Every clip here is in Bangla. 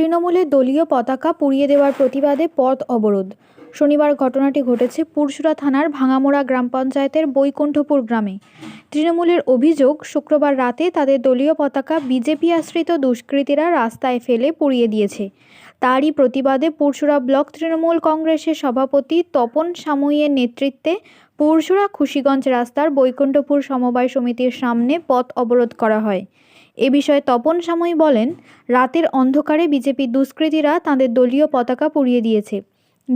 তৃণমূলের দলীয় পতাকা পুড়িয়ে দেওয়ার প্রতিবাদে পথ অবরোধ। শনিবার ঘটনাটি ঘটেছে পুরসুরা থানার ভাঙামোড়া গ্রাম পঞ্চায়েতের বৈকুণ্ঠপুর গ্রামে। তৃণমূলের অভিযোগ, শুক্রবার রাতে তাদের দলীয় পতাকা বিজেপি আশ্রিত দুষ্কৃতীরা রাস্তায় ফেলে পুড়িয়ে দিয়েছে। তারই প্রতিবাদে পুরসুরা ব্লক তৃণমূল কংগ্রেসের সভাপতি তপন সামুইয়ের নেতৃত্বে পুরসুরা খুশিগঞ্জ রাস্তার বৈকুণ্ঠপুর সমবায় সমিতির সামনে পথ অবরোধ করা হয়। এ বিষয়ে তপন সাময়ী বলেন, রাতের অন্ধকারে বিজেপির দুষ্কৃতীরা তাদের দলীয় পতাকা পুড়িয়ে দিয়েছে।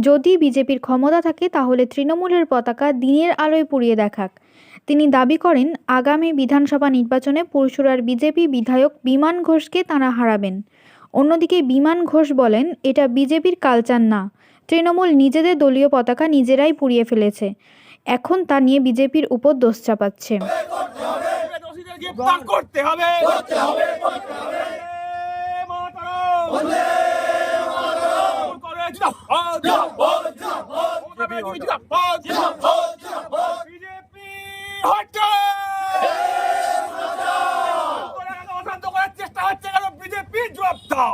যদি বিজেপির ক্ষমতা থাকে, তাহলে তৃণমূলের পতাকা দিনের আলোয় পুড়িয়ে দেখাক। তিনি দাবি করেন, আগামী বিধানসভা নির্বাচনে পুরসুরার বিজেপি বিধায়ক বিমান ঘোষকে তাঁরা হারাবেন। অন্যদিকে বিমান ঘোষ বলেন, এটা বিজেপির কালচার না। তৃণমূল নিজেদের দলীয় পতাকা নিজেরাই পুড়িয়ে ফেলেছে। এখন তা নিয়ে বিজেপির উপর দোষ চাপাচ্ছে। দোষীদের করতে হবে। বিজেপি হটাও অশান্ত করার চেষ্টা হচ্ছে কেন? বিজেপি জবাব দাও।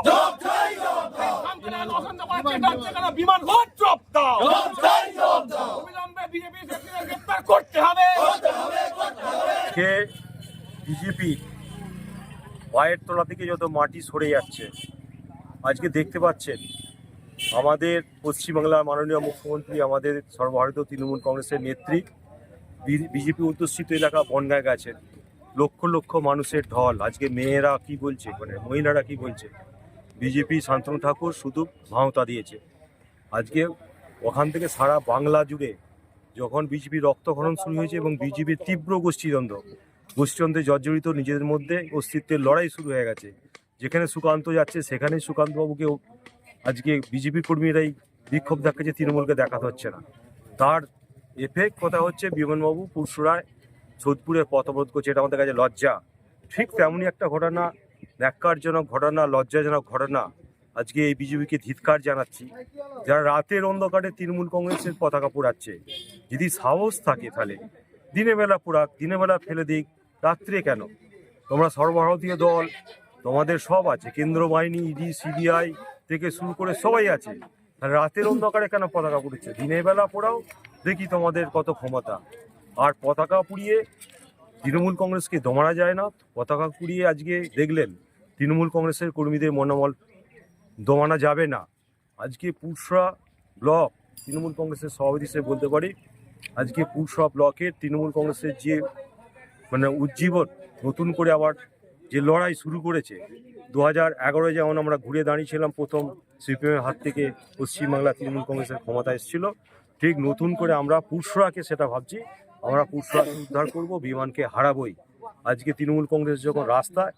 অশান্ত করার চেষ্টা হচ্ছে কেন? বিমান ঘোষ জবাব দাও। বিজেপি গ্রেফতার করতে হবে। বিজেপি পায়ের তলা থেকে যত মাটি সরে যাচ্ছে, আজকে দেখতে পাচ্ছেন, আমাদের পশ্চিমবাংলার মাননীয় মুখ্যমন্ত্রী, আমাদের সর্বভারতীয় তৃণমূল কংগ্রেসের নেত্রী বিজেপি অধ্যুষিত এলাকা বনগায় গেছেন। লক্ষ লক্ষ মানুষের ঢল। আজকে মেয়েরা কি বলছে মানে মহিলারা কি বলছে? বিজেপি, শান্তনু ঠাকুর শুধু ভাওতা দিয়েছে। আজকে ওখান থেকে সারা বাংলা জুড়ে যখন বিজেপি রক্তক্ষরণ শুরু হয়েছে এবং বিজেপির তীব্র গোষ্ঠীদ্বন্দ্ব গোষ্ঠীদ্বন্দ্বে জর্জরিত নিজেদের মধ্যে অস্তিত্বের লড়াই শুরু হয়ে গেছে। যেখানে সুকান্ত যাচ্ছে সেখানে সুকান্তবাবুকেও আজকে বিজেপি কর্মীরাই বিক্ষোভ দেখাচ্ছে, তৃণমূলকে দেখাতে হচ্ছে না। তার এফেক্ট কথা হচ্ছে বিমানবাবু পুরসুরায় সোদপুরে পথ অবরোধ করছে, এটা আমাদের কাছে লজ্জা। ঠিক তেমনই একটা ঘটনা, ন্যাক্কারজনক ঘটনা, লজ্জাজনক ঘটনা। আজকে এই বিজেপিকে ধিৎকার জানাচ্ছি। যারা রাতের অন্ধকারে তৃণমূল কংগ্রেসের পতাকা পোড়াচ্ছে, যদি সাহস থাকে তাহলে, দিনের বেলা পোড়াক, দিনের বেলা ফেলে দিক রাত্রে কেন? তোমরা সর্বভারতীয় দল, তোমাদের সব আছে, কেন্দ্র বাহিনী, ইডি, সিবিআই থেকে শুরু করে সবাই আছে। রাতের অন্ধকারে কেন পতাকা পুড়েছে? দিনের বেলা পড়াও, দেখি তোমাদের কত ক্ষমতা। আর পতাকা পুড়িয়ে তৃণমূল কংগ্রেসকে দমানো যায় না। পতাকা পুড়িয়ে আজকে দেখলেন, তৃণমূল কংগ্রেসের কর্মীদের মনোবল দমানো যাবে না। আজকে পুরসরা ব্লক, তৃণমূল কংগ্রেসের সভাপতি হিসেবে বলতে পারি, আজকে পুরসরা ব্লকের তৃণমূল কংগ্রেসের যে মানে উজ্জীবন নতুন করে আবার যে লড়াই শুরু করেছে দু হাজার এগারোয় যেমন আমরা ঘুরে দাঁড়িয়েছিলাম প্রথম সিপিএমের হাত থেকে পশ্চিমবাংলা তৃণমূল কংগ্রেসের ক্ষমতা এসেছিল, ঠিক নতুন করে আমরা পুরসরাকে সেটা ভাবছি, আমরা পুরসরাকে উদ্ধার করব, বিমানকে হারাবই। আজকে তৃণমূল কংগ্রেস যখন রাস্তায়,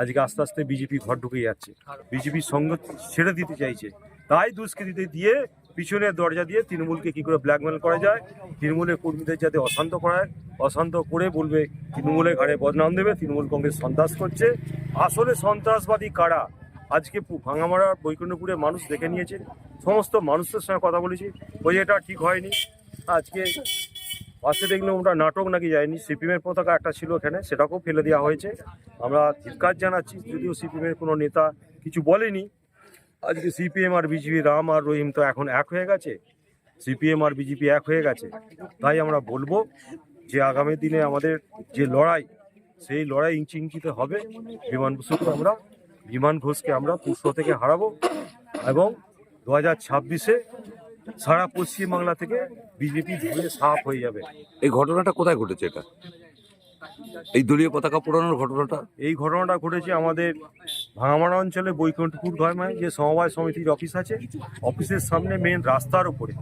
আজকে আস্তে আস্তে বিজেপি ঘর ঢুকে যাচ্ছে। বিজেপির সঙ্গে ছেড়ে দিতে চাইছে। তাই দুষ্কৃতিতে দিয়ে পিছনের দরজা দিয়ে তৃণমূলকে কি করে ব্ল্যাকমেল করা যায়? তৃণমূলের কর্মীদের যাতে অশান্ত করায়, অশান্ত করে বলবে, তৃণমূলের ঘাড়ে বদনাম দেবে, তৃণমূল কংগ্রেস সন্ত্রাস করছে। আসলে সন্ত্রাসবাদী কারা? আজকে ভাঙামারা, বৈকুণ্ঠপুরে মানুষ দেখে নিয়েছে, সমস্ত মানুষের সঙ্গে কথা বলেছি, ওই এটা ঠিক হয়নি। আজকে পাশে দেখলাম ওটা নাটক নাকি যায়নি, সিপিএমের পতাকা একটা ছিল এখানে, সেটাকেও ফেলে দেওয়া হয়েছে। আমরা ধিক্কার জানাচ্ছি, যদিও সিপিএমের কোনো নেতা কিছু বলেনি আজকে সিপিএম আর বিজেপি রাম আর রহিম তো এখন এক হয়ে গেছে। সিপিএম আর বিজেপি এক হয়ে গেছে। তাই আমরা বলব যে আগামী দিনে আমাদের যে লড়াই সেই লড়াই ইঞ্চি ইঞ্চিতে হবে। বিমান বসুকে আমরা বিমান ঘোষকে আমরা পুষ্প থেকে হারাবো এবং দু হাজার ছাব্বিশে সারা পশ্চিমবাংলা থেকে বিজেপি ধুয়ে সাফ হয়ে যাবে। এই ঘটনাটা কোথায় ঘটেছে এটা? এই দলীয় পতাকা পোড়ানোর ঘটনাটা? এই ঘটনাটা ঘটেছে আমাদের ভাঙামারা অঞ্চলে বৈকুণ্ঠপুর গ্রামে যে সমবায় সমিতির অফিস আছে, অফিসের সামনে মেন রাস্তার উপরে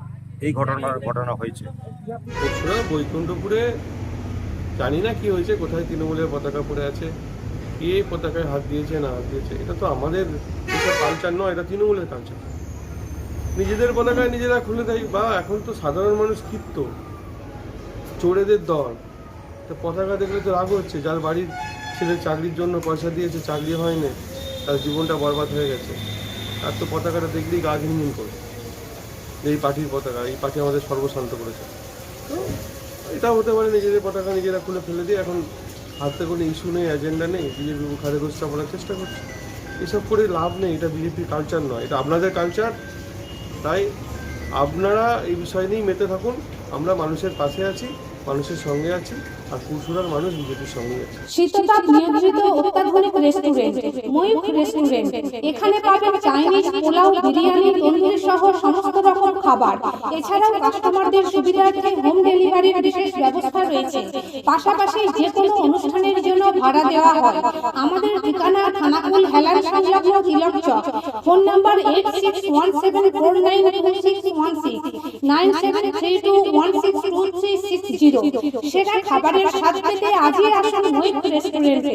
এই ঘটনার ঘটনা হয়েছে। বৈকুণ্ঠপুরে জানি না কি হয়েছে, কোথায় তৃণমূলের পতাকা পড়ে আছে, কে পতাকায় হাত দিয়েছে, না হাত দিয়েছে, এটা তো আমাদের কালচার নয়, এটা তৃণমূলের কালচার নিজেদের পতাকায় নিজেরা খুলে দেয়, বা এখন তো সাধারণ মানুষ ক্ষিপ্ত, চোরেদের দল। তো পতাকা দেখলে তো রাগ হচ্ছে, যার বাড়ির ছেলে চাকরির জন্য পয়সা দিয়েছে, চাকরি হয়নি তার জীবনটা বরবাদ হয়ে গেছে। আর তো পতাকাটা দেখলেই গা ঘিনঘিন করে এই পার্টির পতাকা, এই পার্টি আমাদের সর্বশান্ত করেছে। তো এটা হতে পারে নিজেদের পতাকা নিজেরা খুলে ফেলে দিয়ে এখন হাতে কোনো ইস্যু নেই এজেন্ডা নেই বিজেপি মুখারে ঘোষটা বলার চেষ্টা করছে। এসব করে লাভ নেই, এটা বিজেপির কালচার নয়, এটা আপনাদের কালচার তাই আপনারা এই বিষয় নিয়েই মেতে থাকুন, আমরা মানুষের পাশে আছি, মানুষের সঙ্গে আছি। পোলাও, বিরিয়ানি সহ সমস্ত রকম খাবার। এছাড়াও কাস্টমারদের হোম ব্যবস্থা রয়েছে। পাশাপাশি যে কোনো অনুষ্ঠানের জন্য ভাড়া দেওয়া হয়। আমাদের ঠিকানা থানাকুল হেলান সংলগ্ন Tilak Chak. Phone number eight six one seven four nine one seven three two one six two three six zero খাবারের স্বাদ পেতে আজই আসুন মৈত্র রেস্টুরেন্টে